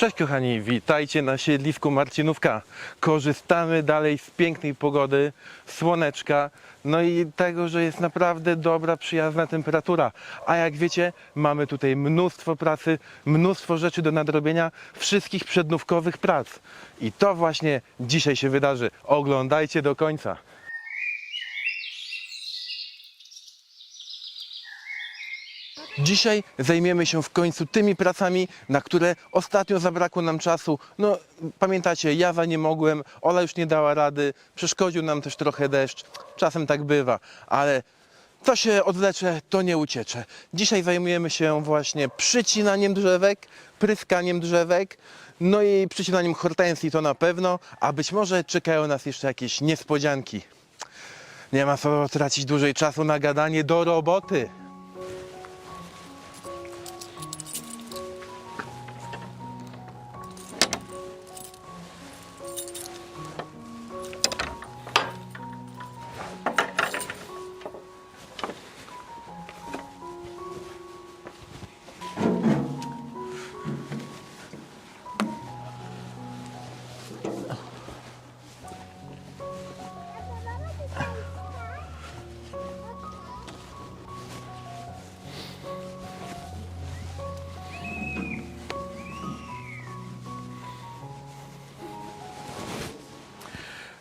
Cześć kochani, witajcie na siedlisku Marcinówka. Korzystamy dalej z pięknej pogody, słoneczka, no i tego, że jest naprawdę dobra, przyjazna temperatura. A jak wiecie, mamy tutaj mnóstwo pracy, mnóstwo rzeczy do nadrobienia, wszystkich przednówkowych prac. I to właśnie dzisiaj się wydarzy. Oglądajcie do końca. Dzisiaj zajmiemy się w końcu tymi pracami, na które ostatnio zabrakło nam czasu. No, pamiętacie, ja za nie mogłem, Ola już nie dała rady, przeszkodził nam też trochę deszcz. Czasem tak bywa, ale to się odlecze, to nie uciecze. Dzisiaj zajmujemy się właśnie przycinaniem drzewek, pryskaniem drzewek, no i przycinaniem hortensji to na pewno, a być może czekają nas jeszcze jakieś niespodzianki. Nie ma co tracić dłużej czasu na gadanie do roboty.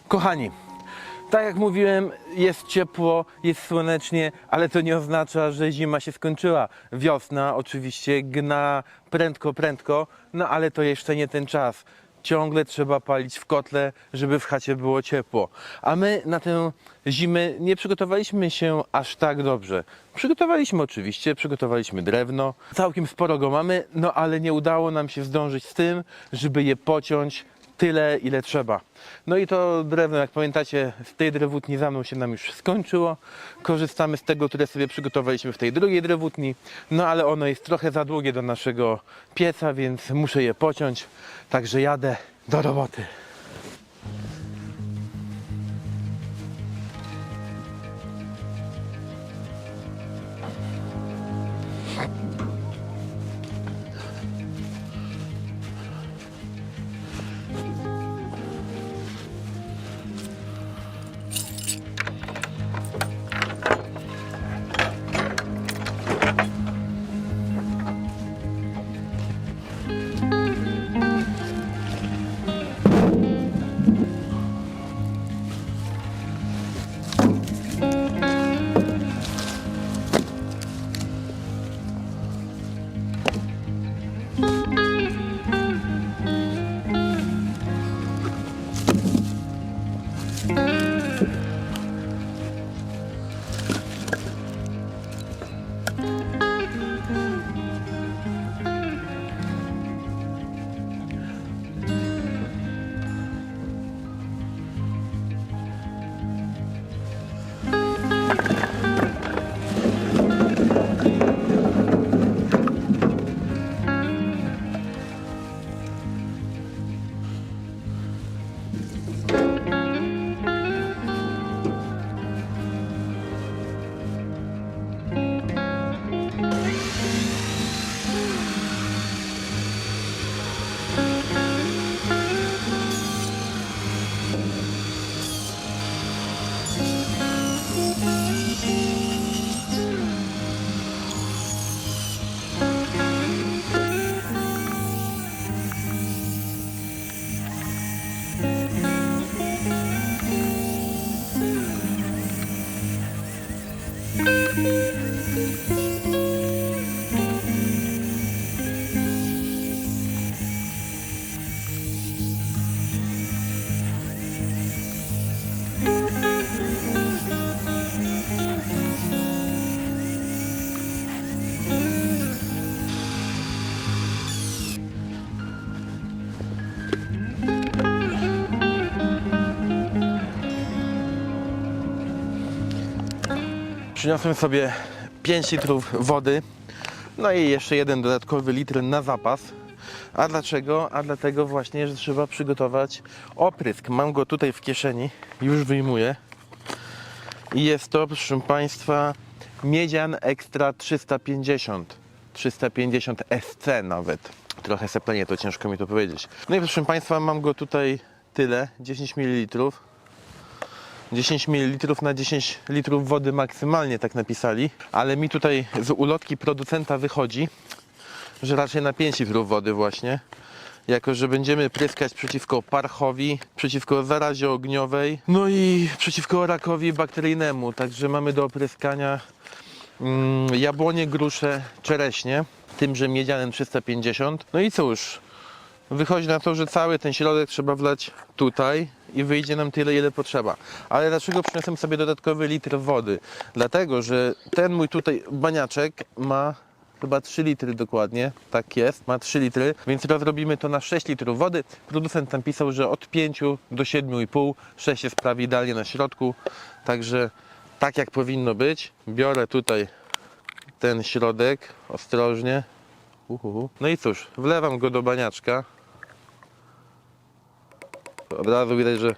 Kochani, tak jak mówiłem, jest ciepło, jest słonecznie, ale to nie oznacza, że zima się skończyła. Wiosna oczywiście gna prędko, prędko, no ale to jeszcze nie ten czas. Ciągle trzeba palić w kotle, żeby w chacie było ciepło. A my na tę zimę nie przygotowaliśmy się aż tak dobrze. Przygotowaliśmy oczywiście, przygotowaliśmy drewno, całkiem sporo go mamy, no ale nie udało nam się zdążyć z tym, żeby je pociąć tyle, ile trzeba. No i to drewno, jak pamiętacie, z tej drewutni za mną się nam już skończyło. Korzystamy z tego, które sobie przygotowaliśmy w tej drugiej drewutni. No ale ono jest trochę za długie do naszego pieca, więc muszę je pociąć. Także jadę do roboty. Przyniosłem sobie 5 litrów wody, no i jeszcze jeden dodatkowy litr na zapas. A dlaczego? A dlatego właśnie, że trzeba przygotować oprysk. Mam go tutaj w kieszeni, już wyjmuję. I jest to, proszę Państwa, Miedzian Extra 350. 350 SC nawet. Trochę seplenie, to ciężko mi to powiedzieć. No i proszę Państwa, mam go tutaj tyle, 10 ml. 10 ml na 10 litrów wody maksymalnie tak napisali, ale mi tutaj z ulotki producenta wychodzi, że raczej na 5 litrów wody właśnie. Jako, że będziemy pryskać przeciwko parchowi, przeciwko zarazie ogniowej, no i przeciwko rakowi bakteryjnemu. Także mamy do opryskania mm, jabłonie, grusze, czereśnie, tymże miedzianem 350. No i cóż, wychodzi na to, że cały ten środek trzeba wlać tutaj i wyjdzie nam tyle, ile potrzeba. Ale dlaczego przyniosłem sobie dodatkowy litr wody? Dlatego, że ten mój tutaj baniaczek ma chyba 3 litry dokładnie, tak jest, ma 3 litry, więc rozrobimy to na 6 litrów wody. Producent tam pisał, że od 5 do 7,5, 6 jest prawie idealnie na środku, także tak jak powinno być. Biorę tutaj ten środek, ostrożnie. Uhuhu. No i cóż, wlewam go do baniaczka. Od razu widać, że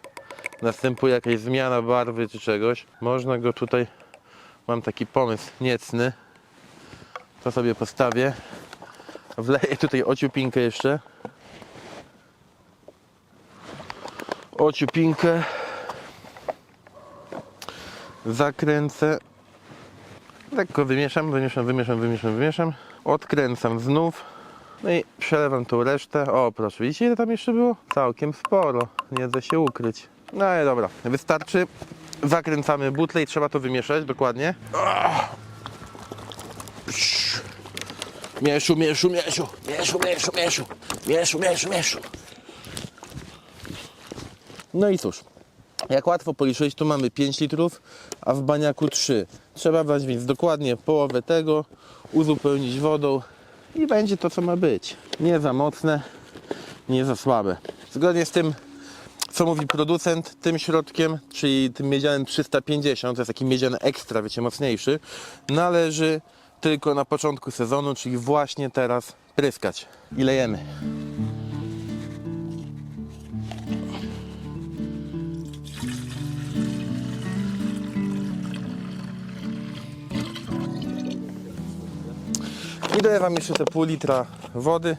następuje jakaś zmiana barwy czy czegoś. Można go tutaj, mam taki pomysł niecny. To sobie postawię. Wleję tutaj ociupinkę jeszcze. Ociupinkę. Zakręcę. Lekko wymieszam, wymieszam, wymieszam, wymieszam, wymieszam. Odkręcam znów. No i przelewam tą resztę. O, proszę, widzicie ile tam jeszcze było? Całkiem sporo. Nie da się ukryć. No ale dobra, wystarczy. Zakręcamy butlę i trzeba to wymieszać dokładnie. Mieszu, mieszu, mieszu, mieszu, mieszu, mieszu, mieszu, mieszu, mieszu. No i cóż, jak łatwo policzyć, tu mamy 5 litrów, a w baniaku 3. Trzeba brać więc dokładnie połowę tego, uzupełnić wodą i będzie to, co ma być. Nie za mocne, nie za słabe. Zgodnie z tym, co mówi producent, tym środkiem, czyli tym miedzianem 350, to jest taki miedzian ekstra, wiecie, mocniejszy, należy tylko na początku sezonu, czyli właśnie teraz pryskać. I lejemy. I dolewam jeszcze te pół litra wody.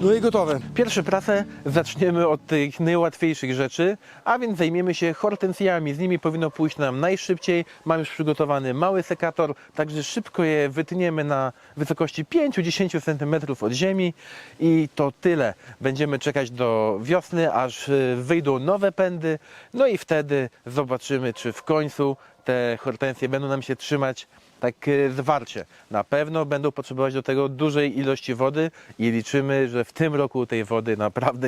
No i gotowe. Pierwsze prace zaczniemy od tych najłatwiejszych rzeczy, a więc zajmiemy się hortensjami. Z nimi powinno pójść nam najszybciej. Mam już przygotowany mały sekator, także szybko je wytniemy na wysokości 5-10 cm od ziemi i to tyle. Będziemy czekać do wiosny, aż y, wyjdą nowe pędy, no i wtedy zobaczymy, czy w końcu te hortensje będą nam się trzymać tak e, zwarcie. Na pewno będą potrzebować do tego dużej ilości wody i liczymy, że w tym roku tej wody naprawdę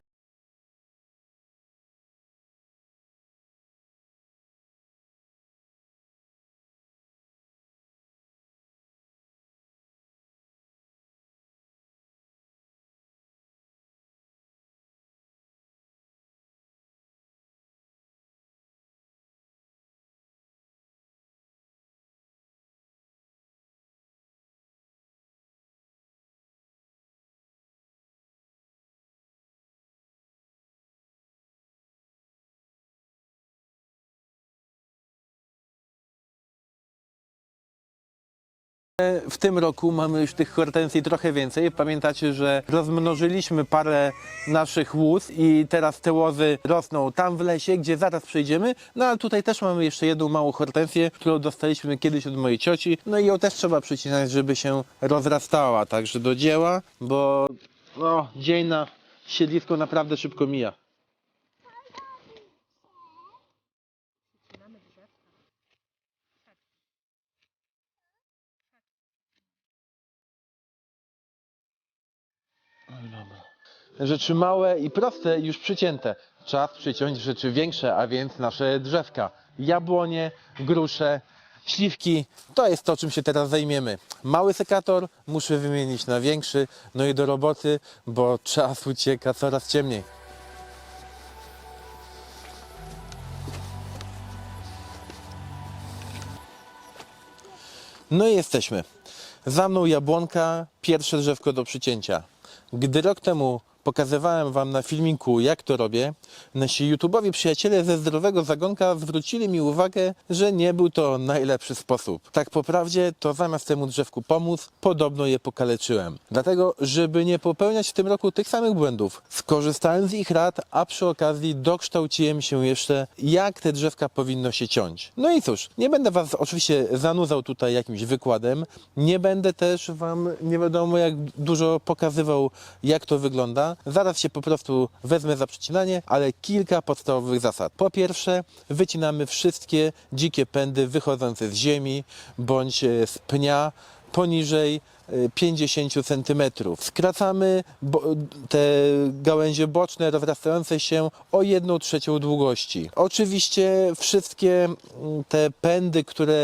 W tym roku mamy już tych hortensji trochę więcej. Pamiętacie, że rozmnożyliśmy parę naszych łóz i teraz te łozy rosną tam w lesie, gdzie zaraz przejdziemy. No ale tutaj też mamy jeszcze jedną małą hortensję, którą dostaliśmy kiedyś od mojej cioci. No i ją też trzeba przycinać, żeby się rozrastała. Także do dzieła, bo no, dzień na siedlisko naprawdę szybko mija. Rzeczy małe i proste już przycięte. Czas przyciąć rzeczy większe, a więc nasze drzewka. Jabłonie, grusze, śliwki. To jest to, czym się teraz zajmiemy. Mały sekator muszę wymienić na większy. No i do roboty, bo czas ucieka coraz ciemniej. No i jesteśmy. Za mną jabłonka, pierwsze drzewko do przycięcia. Gdy rok temu pokazywałem Wam na filmiku, jak to robię, nasi YouTubeowi przyjaciele ze Zdrowego Zagonka zwrócili mi uwagę, że nie był to najlepszy sposób. Tak po prawdzie, to zamiast temu drzewku pomóc, podobno je pokaleczyłem. Dlatego, żeby nie popełniać w tym roku tych samych błędów, skorzystałem z ich rad, a przy okazji dokształciłem się jeszcze, jak te drzewka powinno się ciąć. No i cóż, nie będę Was oczywiście zanudzał tutaj jakimś wykładem, nie będę też Wam nie wiadomo jak dużo pokazywał, jak to wygląda. Zaraz się po prostu wezmę za przecinanie, ale kilka podstawowych zasad. Po pierwsze, wycinamy wszystkie dzikie pędy wychodzące z ziemi bądź e, z pnia poniżej 50 cm. Skracamy te gałęzie boczne rozrastające się o 1 trzecią długości. Oczywiście wszystkie mm, te pędy, które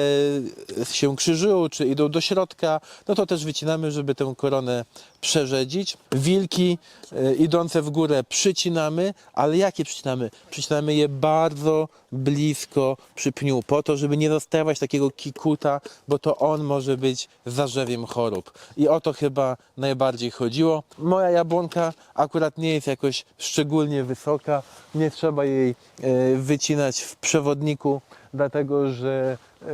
się krzyżują czy idą do środka, no to też wycinamy, żeby tę koronę przerzedzić. Wilki e, idące w górę przycinamy, ale jakie przycinamy? Przycinamy je bardzo blisko przy pniu, po to, żeby nie zostawiać takiego kikuta, bo to on może być zarzewiem chorób. I o to chyba najbardziej chodziło. Moja jabłonka akurat nie jest jakoś szczególnie wysoka, nie trzeba jej e, wycinać w przewodniku, dlatego że e,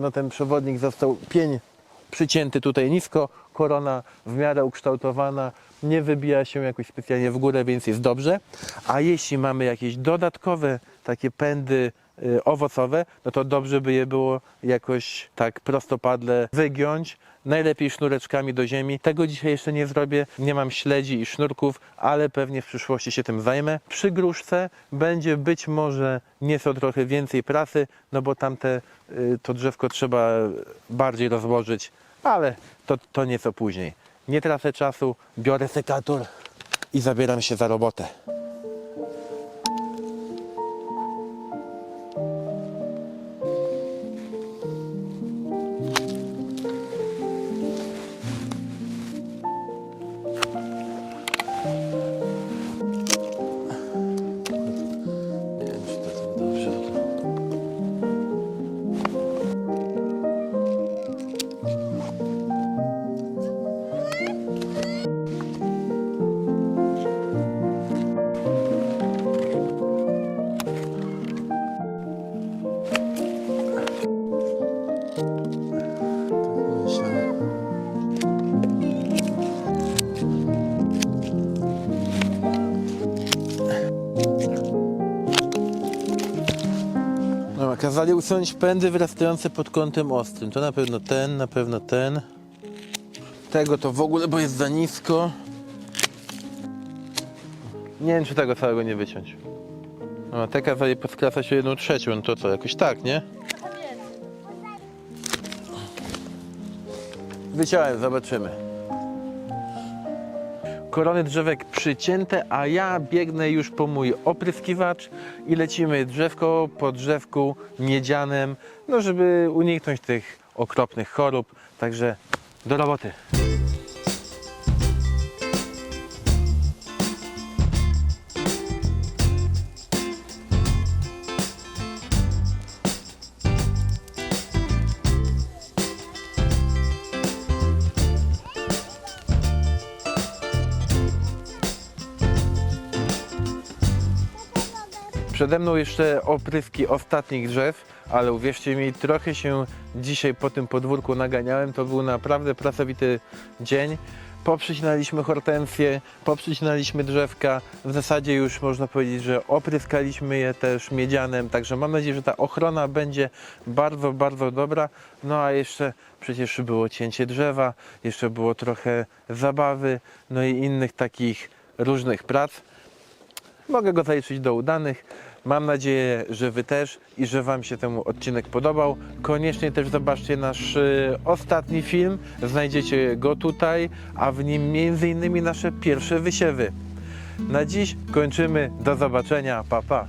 no, ten przewodnik został pień przycięty tutaj nisko, korona w miarę ukształtowana, nie wybija się jakoś specjalnie w górę, więc jest dobrze. A jeśli mamy jakieś dodatkowe takie pędy y, owocowe, no to dobrze by je było jakoś tak prostopadle wygiąć, najlepiej sznureczkami do ziemi. Tego dzisiaj jeszcze nie zrobię, nie mam śledzi i sznurków, ale pewnie w przyszłości się tym zajmę. Przy gruszce będzie być może nieco trochę więcej pracy, no bo tamte y, to drzewko trzeba bardziej rozłożyć, ale to, to nieco później. Nie tracę czasu, biorę sekator i zabieram się za robotę. Kazali usunąć pędy wyrastające pod kątem ostrym. To na pewno ten, na pewno ten. Tego to w ogóle, bo jest za nisko. Nie wiem, czy tego całego nie wyciąć. No, te kazali poskracać o jedną trzecią, no to co, jakoś tak, nie? Wyciąłem, zobaczymy. Korony drzewek przycięte, a ja biegnę już po mój opryskiwacz i lecimy drzewko po drzewku miedzianem, no żeby uniknąć tych okropnych chorób. Także do roboty. Przede mną jeszcze opryski ostatnich drzew, ale uwierzcie mi, trochę się dzisiaj po tym podwórku naganiałem. To był naprawdę pracowity dzień. Poprzycinaliśmy hortensje, poprzycinaliśmy drzewka. W zasadzie już można powiedzieć, że opryskaliśmy je też miedzianem, także mam nadzieję, że ta ochrona będzie bardzo, bardzo dobra. No a jeszcze przecież było cięcie drzewa, jeszcze było trochę zabawy, no i innych takich różnych prac. Mogę go zaliczyć do udanych. Mam nadzieję, że Wy też i że Wam się ten odcinek podobał. Koniecznie też zobaczcie nasz y, ostatni film. Znajdziecie go tutaj, a w nim m.in. nasze pierwsze wysiewy. Na dziś kończymy. Do zobaczenia. Pa, pa.